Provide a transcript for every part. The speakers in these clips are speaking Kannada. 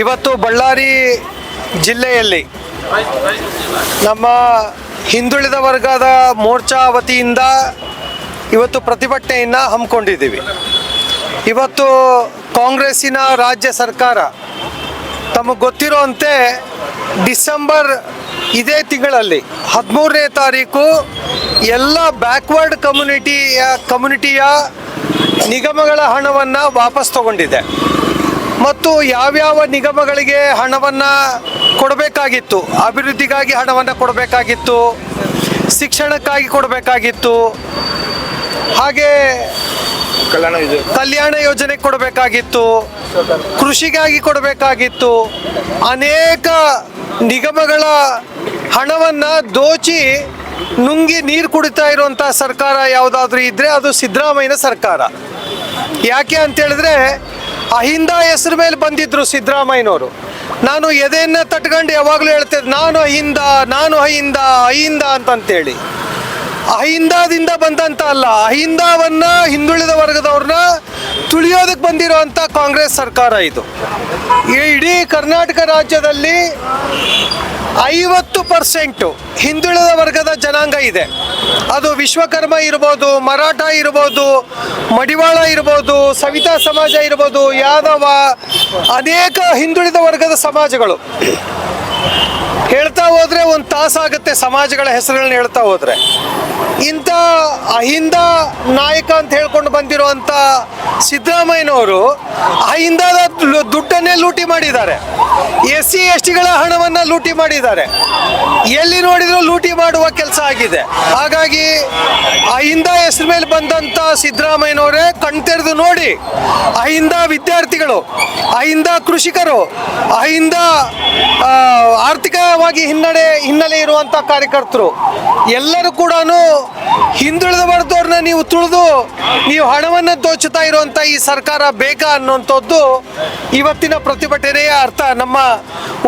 ಇವತ್ತು ಬಳ್ಳಾರಿ ಜಿಲ್ಲೆಯಲ್ಲಿ ನಮ್ಮ ಹಿಂದುಳಿದ ವರ್ಗದ ಮೋರ್ಚಾ ವತಿಯಿಂದ ಇವತ್ತು ಪ್ರತಿಭಟನೆಯನ್ನು ಹಮ್ಮಿಕೊಂಡಿದ್ದೀವಿ. ಇವತ್ತು ಕಾಂಗ್ರೆಸ್ಸಿನ ರಾಜ್ಯ ಸರ್ಕಾರ ತಮಗೆ ಗೊತ್ತಿರುವಂತೆ ಡಿಸೆಂಬರ್ ಇದೇ ತಿಂಗಳಲ್ಲಿ ಹದಿಮೂರನೇ ತಾರೀಕು ಎಲ್ಲ ಬ್ಯಾಕ್ವರ್ಡ್ ಕಮ್ಯುನಿಟಿಯ ಕಮ್ಯುನಿಟಿಯ ನಿಗಮಗಳ ಹಣವನ್ನು ವಾಪಸ್ ತಗೊಂಡಿದೆ. ಮತ್ತು ಯಾವ್ಯಾವ ನಿಗಮಗಳಿಗೆ ಹಣವನ್ನು ಕೊಡಬೇಕಾಗಿತ್ತು ಅಭಿವೃದ್ಧಿಗಾಗಿ ಹಣವನ್ನು ಕೊಡಬೇಕಾಗಿತ್ತು ಶಿಕ್ಷಣಕ್ಕಾಗಿ ಕೊಡಬೇಕಾಗಿತ್ತು ಹಾಗೆ ಕಲ್ಯಾಣ ಯೋಜನೆ. ಕೊಡಬೇಕಾಗಿತ್ತು ಕೃಷಿಗಾಗಿ ಕೊಡಬೇಕಾಗಿತ್ತು ಅನೇಕ ನಿಗಮಗಳ ಹಣವನ್ನು ದೋಚಿ ನುಂಗಿ ನೀರು ಕುಡಿತಾ ಇರುವಂಥ ಸರ್ಕಾರ ಯಾವುದಾದ್ರೂ ಇದ್ದರೆ ಅದು ಸಿದ್ದರಾಮಯ್ಯನ ಸರ್ಕಾರ. ಯಾಕೆ ಅಂತ ಹೇಳಿದ್ರೆ ಅಹಿಂದ ಹೆಸರು ಮೇಲೆ ಬಂದಿದ್ರು ಸಿದ್ದರಾಮಯ್ಯನವರು. ನಾನು ಎದೆಯನ್ನ ತಟ್ಕೊಂಡು ಯಾವಾಗಲೂ ಹೇಳ್ತಿದ್ದೆ ನಾನು ಅಹಿಂದ ನಾನು ಅಹಿಂದ ಅಹಿಂದ ಅಂತಂತೇಳಿ. ಅಹಿಂದದಿಂದ ಬಂದಂತ ಅಲ್ಲ, ಅಹಿಂದವನ್ನ ಹಿಂದುಳಿದ ವರ್ಗದವ್ರನ್ನ ತುಳಿಯೋದಕ್ಕೆ ಬಂದಿರುವಂಥ ಕಾಂಗ್ರೆಸ್ ಸರ್ಕಾರ ಇದು. ಇಡೀ ಕರ್ನಾಟಕ ರಾಜ್ಯದಲ್ಲಿ ಐವತ್ತು ಪರ್ಸೆಂಟು ಹಿಂದುಳಿದ ವರ್ಗದ ಜನಾಂಗ ಇದೆ. ಅದು ವಿಶ್ವಕರ್ಮ ಇರ್ಬೋದು, ಮರಾಠ ಇರ್ಬೋದು, ಮಡಿವಾಳ ಇರ್ಬೋದು, ಸವಿತಾ ಸಮಾಜ ಇರ್ಬೋದು, ಯಾದವ, ಅನೇಕ ಹಿಂದುಳಿದ ವರ್ಗದ ಸಮಾಜಗಳು. ಹೇಳ್ತಾ ಹೋದ್ರೆ ಒಂದು ತಾಸಾಗುತ್ತೆ ಸಮಾಜಗಳ ಹೆಸರುಗಳನ್ನ ಹೇಳ್ತಾ ಹೋದ್ರೆ. ಇಂಥ ಅಹಿಂದ ನಾಯಕ ಅಂತ ಹೇಳ್ಕೊಂಡು ಬಂದಿರುವಂಥ ಸಿದ್ದರಾಮಯ್ಯನವರು ಅಹಿಂದ ದುಡ್ಡನ್ನೇ ಲೂಟಿ ಮಾಡಿದ್ದಾರೆ. ಎಸ್ ಸಿ ಎಸ್ ಟಿಗಳ ಹಣವನ್ನ ಲೂಟಿ ಮಾಡಿದ್ದಾರೆ. ಎಲ್ಲಿ ನೋಡಿದ್ರು ಲೂಟಿ ಮಾಡುವ ಕೆಲಸ ಆಗಿದೆ. ಹಾಗಾಗಿ ಅಹಿಂದ ಹೆಸರು ಮೇಲೆ ಬಂದಂಥ ಸಿದ್ದರಾಮಯ್ಯನವರೇ ಕಣ್ತೆರೆದು ನೋಡಿ. ಅಹಿಂದ ವಿದ್ಯಾರ್ಥಿಗಳು ಅಹಿಂದ ಕೃಷಿಕರು ಅಹಿಂದ ಆ, ಹಿನ್ನಡೆ ಹಿನ್ನೆಲೆ ಇರುವಂಥ ಕಾರ್ಯಕರ್ತರು, ಎಲ್ಲರೂ ಕೂಡ ಹಿಂದುಳಿದ ವರ್ಗದವ್ರನ್ನ ನೀವು ತುಳಿದು ನೀವು ಹಣವನ್ನು ದೋಚುತ್ತಾ ಇರುವಂಥ ಈ ಸರ್ಕಾರ ಬೇಕಾ ಅನ್ನುವಂಥದ್ದು ಇವತ್ತಿನ ಪ್ರತಿಭಟನೆಯ ಅರ್ಥ. ನಮ್ಮ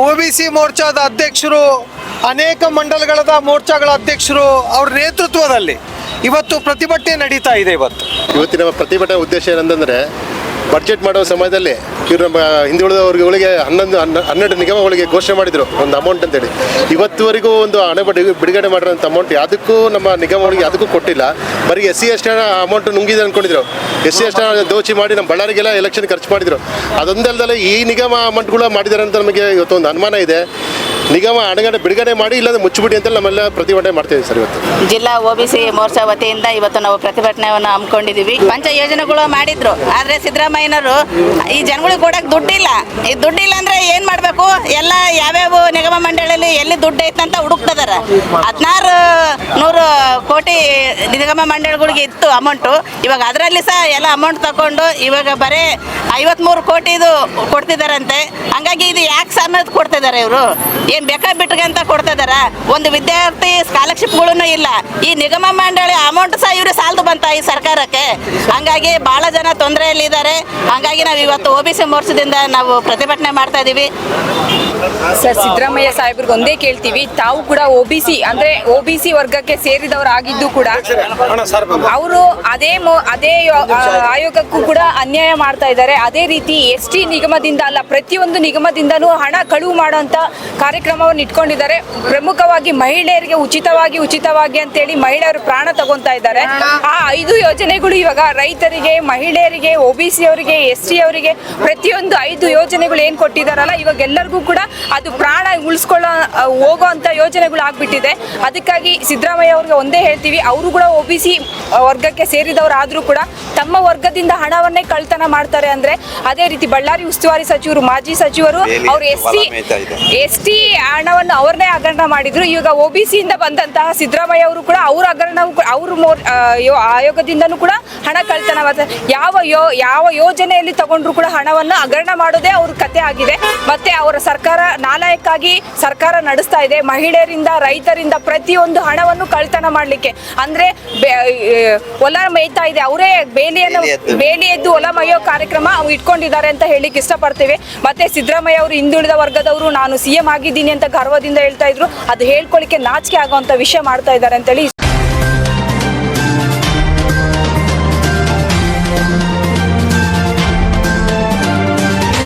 ಒ ಬಿ ಮೋರ್ಚಾದ ಅಧ್ಯಕ್ಷರು, ಅನೇಕ ಮಂಡಲಗಳದ ಮೋರ್ಚಾಗಳ ಅಧ್ಯಕ್ಷರು ಅವ್ರ ನೇತೃತ್ವದಲ್ಲಿ ಇವತ್ತು ಪ್ರತಿಭಟನೆ ನಡೀತಾ ಇದೆ ಇವತ್ತು. ಇವತ್ತಿನ ಪ್ರತಿಭಟನೆ ಉದ್ದೇಶ ಏನಂತಂದರೆ ಬಡ್ಜೆಟ್ ಮಾಡೋ ಸಮಯದಲ್ಲಿ ಇವರು ನಮ್ಮ ಹಿಂದುಳಿದ ವರ್ಗಗಳಿಗೆ ಹನ್ನೊಂದು, ಹನ್ನ, ಹನ್ನೆರಡು ನಿಗಮಗಳಿಗೆ ಘೋಷಣೆ ಮಾಡಿದರು, ಒಂದು ಅಮೌಂಟ್ ಅಂತೇಳಿ. ಇವತ್ತುವರೆಗೂ ಒಂದು ಹಣ ಬಿಡು- ಬಿಡುಗಡೆ ಮಾಡಿರೋಂಥ ಅಮೌಂಟ್ ಯಾವುದಕ್ಕೂ ನಮ್ಮ ನಿಗಮಗಳಿಗೆ ಯಾವುದಕ್ಕೂ ಕೊಟ್ಟಿಲ್ಲ. ಬರೀ ಎಸ್ ಸಿ ಎಸ್ ಅಮೌಂಟ್ ನುಂಗಿದೆ ಅಂದ್ಕೊಂಡಿದ್ರು ಎಸ್ ಸಿ ಎಸ್ ದೋಚಿ ಮಾಡಿ ನಮ್ಮ ಬಳ್ಳಾರಿಗೆಲ್ಲ ಎಲೆಕ್ಷನ್ ಖರ್ಚು ಮಾಡಿದರು. ಅದೊಂದಲ್ಲದೆ ಈ ನಿಗಮ ಅಮೌಂಟ್ಗಳು ಮಾಡಿದ್ದಾರೆ ಅಂತ ನಮಗೆ ಇವತ್ತೊಂದು ಅನುಮಾನ ಇದೆ. ನಿಗಮ ಅಡಗಡೆ ಬಿಡುಗಡೆ ಮಾಡಿ ಇಲ್ಲದೆ ಮುಚ್ಚಿಬಿಡಿ ಅಂತ ನಮ್ಮೆಲ್ಲ ಪ್ರತಿಭಟನೆ ಮಾಡ್ತೀವಿ ಸರ್ ಇವತ್ತು. ಜಿಲ್ಲಾ ಒಬಿಸಿ ಮೋರ್ಚಾ ವತಿಯಿಂದ ಇವತ್ತು ನಾವು ಪ್ರತಿಭಟನೆಯನ್ನು ಹಮ್ಮಿಕೊಂಡಿದ್ದೀವಿ. ಪಂಚ ಯೋಜನೆಗಳು ಮಾಡಿದ್ರು. ಆದ್ರೆ ಸಿದ್ದರಾಮಯ್ಯನವರು ಈ ಜನಗಳಿಗೆ ಕೊಡಕ್ಕೆ ದುಡ್ಡಿಲ್ಲ. ಈ ದುಡ್ಡಿಲ್ಲ ಅಂದ್ರೆ ಏನ್ ಮಾಡ್ಬೇಕು? ಎಲ್ಲ ಯಾವ್ಯಾವ ನಿಗಮ ಮಂಡಳಿಯಲ್ಲಿ ಎಲ್ಲಿ ದುಡ್ಡು ಅಂತ ಹುಡುಕ್ತದಾರ. ಹದಿನಾರು ನೂರು ಕೋಟಿ ನಿಗಮ ಮಂಡಳಿಗಳಿಗೆ ಇತ್ತು ಅಮೌಂಟು. ಇವಾಗ ಅದರಲ್ಲಿ ಸಹ ಎಲ್ಲ ಅಮೌಂಟ್ ತಗೊಂಡು ಇವಾಗ ಬರೀ ಐವತ್ಮೂರು ಕೋಟಿದು ಕೊಡ್ತಿದಾರಂತೆ. ಹಂಗಾಗಿ ಇದು ಯಾಕೆ ಸಮೇತ ಕೊಡ್ತಿದ್ದಾರೆ ಇವರು? ಏನ್ ಬೇಕಾ ಕೊಡ್ತಾ ಕೊಡ್ತಿದಾರ ಒಂದು ವಿದ್ಯಾರ್ಥಿ ಸ್ಕಾಲರ್ಶಿಪ್ಗಳೂ ಇಲ್ಲ. ಈ ನಿಗಮ ಮಂಡಳಿ ಅಮೌಂಟ್ ಸಹ ಇವರು ಸಾಲದು ಬಂತ ಈ ಸರ್ಕಾರಕ್ಕೆ. ಹಂಗಾಗಿ ಬಹಳ ಜನ ತೊಂದರೆಯಲ್ಲಿ ಇದ್ದಾರೆ ಹಂಗಾಗಿ ನಾವು ಇವತ್ತು ಒ ಬಿ ಸಿ ಮೋರ್ಚದಿಂದ ನಾವು ಪ್ರತಿಭಟನೆ ಮಾಡ್ತಾ ಇದೀವಿ. ಸರ್, ಸಿದ್ದರಾಮಯ್ಯ ಸಾಹೇಬ್ರಿಗೆ ಒಂದೇ ಕೇಳ್ತೀವಿ. ತಾವು ಕೂಡ ಒ ಬಿ ಸಿ ಅಂದ್ರೆ ಒ ಬಿ ಸಿ ವರ್ಗಕ್ಕೆ ಸೇರಿದವರಾಗಿದ್ದು ಕೂಡ ಅವರು ಅದೇ ಅದೇ ಆಯೋಗಕ್ಕೂ ಕೂಡ ಅನ್ಯಾಯ ಮಾಡ್ತಾ ಇದ್ದಾರೆ. ಅದೇ ರೀತಿ ಎಸ್ ಟಿ ನಿಗಮದಿಂದ ಅಲ್ಲ, ಪ್ರತಿಯೊಂದು ನಿಗಮದಿಂದನೂ ಹಣ ಕಳುವು ಮಾಡುವಂತ ಕಾರ್ಯಕ್ರಮವನ್ನು ಇಟ್ಕೊಂಡಿದ್ದಾರೆ. ಪ್ರಮುಖವಾಗಿ ಮಹಿಳೆಯರಿಗೆ ಉಚಿತವಾಗಿ ಉಚಿತವಾಗಿ ಅಂತೇಳಿ ಮಹಿಳೆಯರು ಪ್ರಾಣ ತಗೊಂತಾ ಇದ್ದಾರೆ. ಆ ಐದು ಯೋಜನೆಗಳು ಇವಾಗ ರೈತರಿಗೆ ಮಹಿಳೆಯರಿಗೆ ಒ ಬಿ ಸಿ ಅವರಿಗೆ ಎಸ್ ಟಿ ಅವರಿಗೆ ಪ್ರತಿಯೊಂದು ಐದು ಯೋಜನೆಗಳು ಏನು ಕೊಟ್ಟಿದ್ದಾರಲ್ಲ ಇವಾಗ ಎಲ್ಲರಿಗೂ ಕೂಡ ಅದು ಪ್ರಾಣ ಉಳಿಸ್ಕೊಳ್ಳೋ ಹೋಗೋ ಅಂತ ಯೋಜನೆಗಳು ಆಗ್ಬಿಟ್ಟಿದೆ. ಅದಕ್ಕಾಗಿ ಸಿದ್ದರಾಮಯ್ಯ ಅವ್ರಿಗೆ ಒಂದೇ ಹೇಳ್ತೀವಿ. ಅವರು ಕೂಡ ಒ ಬಿ ಸಿ ವರ್ಗಕ್ಕೆ ಸೇರಿದವರಾದರೂ ಕೂಡ ತಮ್ಮ ವರ್ಗದಿಂದ ಹಣವನ್ನೇ ಕಳ್ತನ ಮಾಡ್ತಾರೆ ಅಂದ್ರೆ ಅದೇ ರೀತಿ ಬಳ್ಳಾರಿ ಉಸ್ತುವಾರಿ ಸಚಿವರು ಮಾಜಿ ಸಚಿವರು ಅವರು ಎಸ್ ಟಿ ಎಸ್ ಟಿ ಹಣವನ್ನು ಅವ್ರನ್ನೇ ಹಗರಣ ಮಾಡಿದ್ರು. ಈಗ ಒ ಬಿ ಸಿಯಿಂದ ಬಂದಂತಹ ಸಿದ್ದರಾಮಯ್ಯ ಅವರು ಕೂಡ ಅವ್ರ ಹಗರಣ ಅವ್ರ ಮೋರ್ ಆಯೋಗದಿಂದನೂ ಕೂಡ ಹಣ ಕಳ್ತನ ಮಾಡ್ತಾರೆ ಯಾವ ಯೋ ಯಾವ ಯೋಜನೆಯಲ್ಲಿ ತಗೊಂಡ್ರು ಕೂಡ ಹಣವನ್ನು ಹಗರಣ ಮಾಡೋದೇ ಅವ್ರ ಕತೆ ಆಗಿದೆ. ಮತ್ತೆ ಅವರ ಸರ್ಕಾರ ನಾಲಾಯಕ್ಕಾಗಿ ಸರ್ಕಾರ ನಡೆಸ್ತಾ ಇದೆ. ಮಹಿಳೆಯರಿಂದ ರೈತರಿಂದ ಪ್ರತಿಯೊಂದು ಹಣವನ್ನು ಕಳ್ತನ ಮಾಡಲಿಕ್ಕೆ. ಅಂದ್ರೆ ಹೊಲ ಮೇಯ್ತಾ ಇದೆ. ಅವರೇ ಬೇಲಿಯನ್ನು ಬೇಲಿ ಎದ್ದು. ಹೊಲ ಮೈಯೋ ಕಾರ್ಯಕ್ರಮ ಇಟ್ಕೊಂಡಿದ್ದಾರೆ ಅಂತ ಹೇಳಿಕ್ಕೆ ಇಷ್ಟಪಡ್ತೇವೆ. ಮತ್ತೆ ಸಿದ್ದರಾಮಯ್ಯ ಅವರು ಹಿಂದುಳಿದ ವರ್ಗದವರು ನಾನು ಸಿಎಂ ಆಗಿದ್ದೀನಿ. ಅಂತ ಗರ್ವದಿಂದ ಹೇಳ್ತಾ ಇದ್ರು. ಅದು ಹೇಳ್ಕೊಳ್ಳಿಕ್ಕೆ ನಾಚಿಕೆ ಆಗುವಂತ ವಿಷಯ ಮಾಡ್ತಾ ಇದ್ದಾರೆ ಅಂತೇಳಿ